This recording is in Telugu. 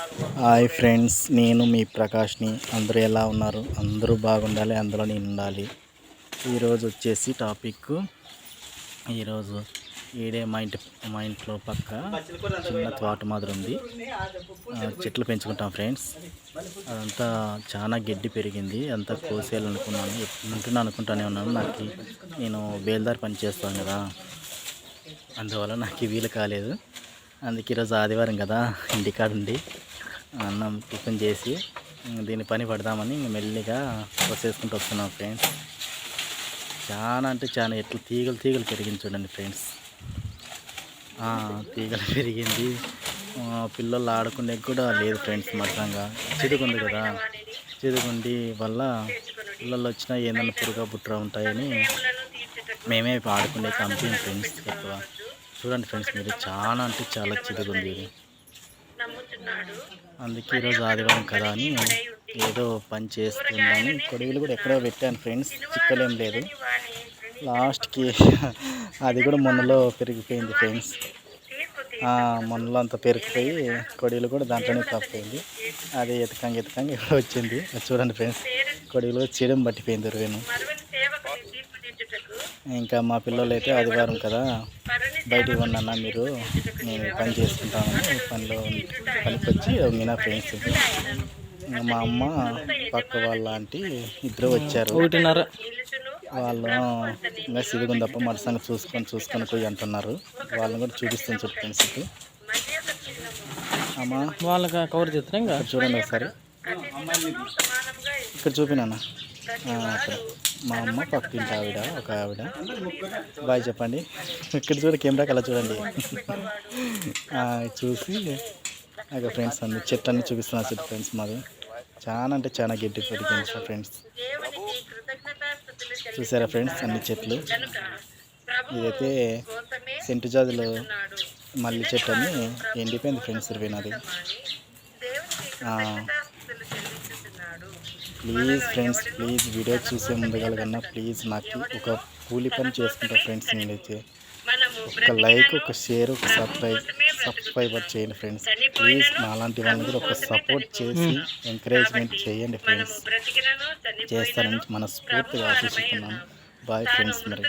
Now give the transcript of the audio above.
హాయ్ ఫ్రెండ్స్ నేను మీ ప్రకాష్ని. అందరూ ఎలా ఉన్నారు? అందరూ బాగుండాలి అందులో నేను ఉండాలి. ఈరోజు వచ్చేసి టాపిక్. ఈరోజు ఈడే మా ఇంటి మా ఇంట్లో పక్క చిన్న తోట మాదిరి ఉంది. చెట్లు పెంచుకుంటాం ఫ్రెండ్స్. అదంతా చాలా గడ్డి పెరిగింది. అంతా కోసేయాలనుకున్నాను. ఎప్పుడు అనుకుంటానే ఉన్నాను. నాకు నేను బేల్దారి పని చేస్తాను కదా. అందువల్ల నాకు వీలు కాలేదు. అందుకే ఈరోజు ఆదివారం కదా ఇంటికాడ ఉండి అన్నం టిఫిన్ చేసి దీన్ని దీని పని పడదామని మెల్లిగా వచ్చేసుకుంటూ వస్తున్నాం ఫ్రెండ్స్. చాలా అంటే చాలా ఎట్లా తీగలు తీగలు పెరిగింది చూడండి ఫ్రెండ్స్. తీగలు పెరిగింది. పిల్లలు ఆడుకునే కూడా లేదు ఫ్రెండ్స్ మొత్తంగా చిదుకుంది కదా. చిదుకుండి వల్ల పిల్లలు వచ్చినా ఏదైనా పురుగా పుట్ర ఉంటాయని మేమే ఆడుకునే కంపెనీ ఫ్రెండ్స్ ఎక్కువ. చూడండి ఫ్రెండ్స్ మీరు చాలా అంటే చాలా చిరుగుంది ఇది. అందుకే ఈరోజు ఆదివారం కదా అని ఏదో పని చేస్తున్నాను కొడుగులు కూడా ఎక్కడో పెట్టాను ఫ్రెండ్స్ చిక్కలేం లేదు. లాస్ట్కి అది కూడా మొన్నలో పెరిగిపోయింది ఫ్రెండ్స్. మొన్నలో అంత పెరిగిపోయి కొడుగులు కూడా దాంట్లోనే తప్పిపోయింది అది ఎతకంగా ఎతకంగా వచ్చింది. చూడండి ఫ్రెండ్స్ కొడుగులు చీడం పట్టిపోయింది ఇరవేను. ఇంకా మా పిల్లలు అయితే ఆదివారం కదా బయటికి ఉండన్నా మీరు నేను పని చేసుకుంటానని పనిలో పనికి వచ్చి మీనా ఫ్రెండ్స్. మా అమ్మ పక్క వాళ్ళ ఆంటీ ఇద్దరు వచ్చారు. ఒకటిన్నర. వాళ్ళు ఇంకా సిరుగుంది తప్ప మరి సంగతి చూసుకొని చూసుకొని పోయి అంటున్నారు. వాళ్ళని కూడా చూపిస్తాను చెప్పు ఫ్రెండ్స్ ఇప్పుడు అమ్మ వాళ్ళకి కవర్ చేస్తారా ఇంకా? చూడండి ఒకసారి. ఇక్కడ చూపినానా? ఆ, అక్కడ మా అమ్మ పక్కింటి ఆవిడ ఒక ఆవిడ. బాయ్ చెప్పండి. ఇక్కడ చూడ కెమెరాకి అలా చూడండి. చూసి ఇక ఫ్రెండ్స్ అన్ని చెట్లన్నీ చూపిస్తున్నా చూపిస్తున్నారు చెట్టు ఫ్రెండ్స్ మాది. చాలా అంటే చాలా గడ్డి పెరిగింది ఫ్రెండ్స్. చూసారా ఫ్రెండ్స్ అన్ని చెట్లు? ఇదైతే సెంటు జాజులు మల్లి చెట్టు అని ఎండిపోయింది ఫ్రెండ్స్ ఇరవై నాది. ప్లీజ్ ఫ్రెండ్స్ ప్లీజ్ వీడియో చూసే ముందుగా కన్నా ప్లీజ్ నాకు ఒక కూలి పని చేసుకుంటా ఫ్రెండ్స్ నేనైతే. ఒక లైక్ ఒక షేర్ ఒక సబ్స్క్రైబ్ సబ్స్క్రైబర్ చేయండి ఫ్రెండ్స్ ప్లీజ్ నాలాంటి వాళ్ళని కూడా ఒక సపోర్ట్ చేసి ఎంకరేజ్మెంట్ చేయండి ఫ్రెండ్స్ చేస్తారని మనస్ఫూర్తిగా ఆశిస్తున్నాను. బాయ్ ఫ్రెండ్స్ మరి.